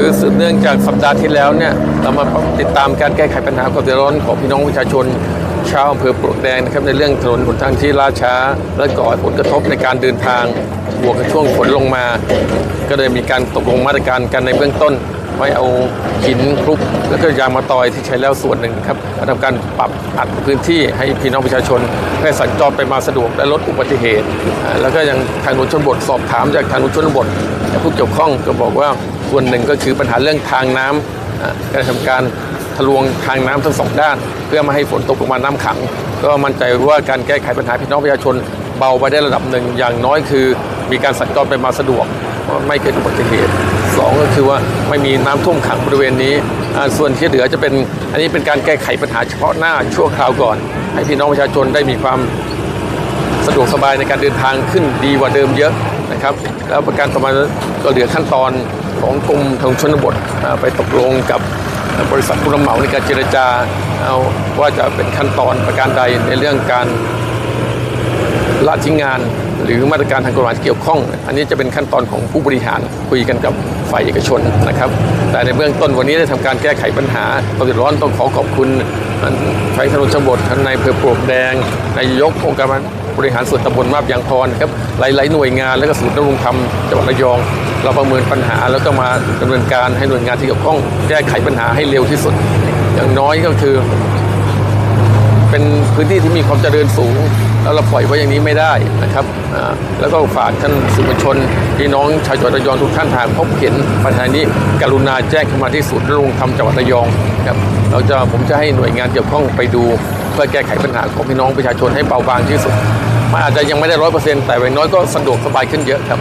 คือสืบเนื่องจากสัปดาห์ที่แล้วเนี่ยเรามาติดตามการแก้ไขปัญหาความเดือดร้อนของพี่น้องประชาชน ชาวอำเภอปลวกแดงนะครับในเรื่องถนนหนทางที่ล่าช้า และก่อผลกระทบในการเดินทางบวกกับช่วงฝนลงมา ก็เลยมีการตกลงมาตรการกันในเบื้องต้นไว้เอาหินคลุกแล้วก็ยางมาตอยที่ใช้แล้วส่วนหนึ่งครับมาทำการปรับอัดพื้นที่ให้พี่น้องประชาชนให้สัญจรไปมาสะดวกและลดอุบัติเหตุ แล้วก็ยังทางหลวงชนบทสอบถามจากทางหลวงชนบทผู้เกี่ยวข้องก็บอกว่าส่วนหนึ่งก็คือปัญหาเรื่องทางน้ำอ่าการทำการ ทะลวงทางน้ำทั้งสองด้าน เพื่อไม่ให้ฝนตกลงมาน้ำขัง ก็มั่นใจว่าการแก้ไขปัญหาพี่น้องประชาชนเบาไปได้ระดับหนึ่งอย่างน้อยคือ มีการสัญจรไปมาสะดวกไม่เกิดอุบัติเหตุสองก็คือว่าไม่มีน้ำท่วมขังบริเวณนี้ ส่วนที่เหลือจะเป็นอันนี้เป็นการแก้ไขปัญหาเฉพาะหน้าชั่วคราวก่อน ให้พี่น้องประชาชนได้มีความสะดวกสบายในการเดินทางขึ้นดีกว่าเดิมเยอะนะครับ แล้วประการต่อมาก็เหลือขั้นตอนของกรมทางชนบทไปตกลงกับ บริษัทผู้รับเหมาในการเจรจาเอาว่าจะเป็นขั้นตอนประการใดในเรื่องการละทิ้งงาน หรือมาตรการทางกฎหมายที่เกี่ยวข้อง อันนี้จะเป็นขั้นตอนของผู้บริหารคุยกันกับฝ่ายเอกชนนะครับ แต่ในเบื้องต้นวันนี้ได้ทำการแก้ไขปัญหาความเดือดร้อนต้องขอขอบคุณใช้ถนนชนบทท่านนายอำเภอปลวกแดงนายกองค์การบริหารส่วนตำบลมาบยางพรครับหลายๆหน่วยงานและก็ศูนย์ดำรงธรรมจังหวัดระยอง เราประเมินปัญหาแล้วก็มาดำเนินการให้หน่วยงานที่เกี่ยวข้องแก้ไขปัญหาให้เร็วที่สุด อย่างน้อยก็คือ เป็นพื้นที่ที่มีความเจริญสูง แล้วเราปล่อยไว้อย่างนี้ไม่ได้นะครับแล้วก็ฝากท่านสื่อมวลชนพี่น้องชาวจังหวัดระยองทุกท่านหากพบเห็นปัญหานี้กรุณาแจ้งเข้ามาที่ศูนย์ดรงธรรมจังหวัดระยองครับเราจะผมจะให้หน่วยงานเกี่ยวข้องไปดู เพื่อแก้ไขปัญหาของพี่น้องประชาชนให้เบาบางที่สุดมันอาจจะยังไม่ได้ร้อยเปอร์เซ็นต์แต่อย่างน้อยก็สะดวกสบายขึ้นเยอะครับ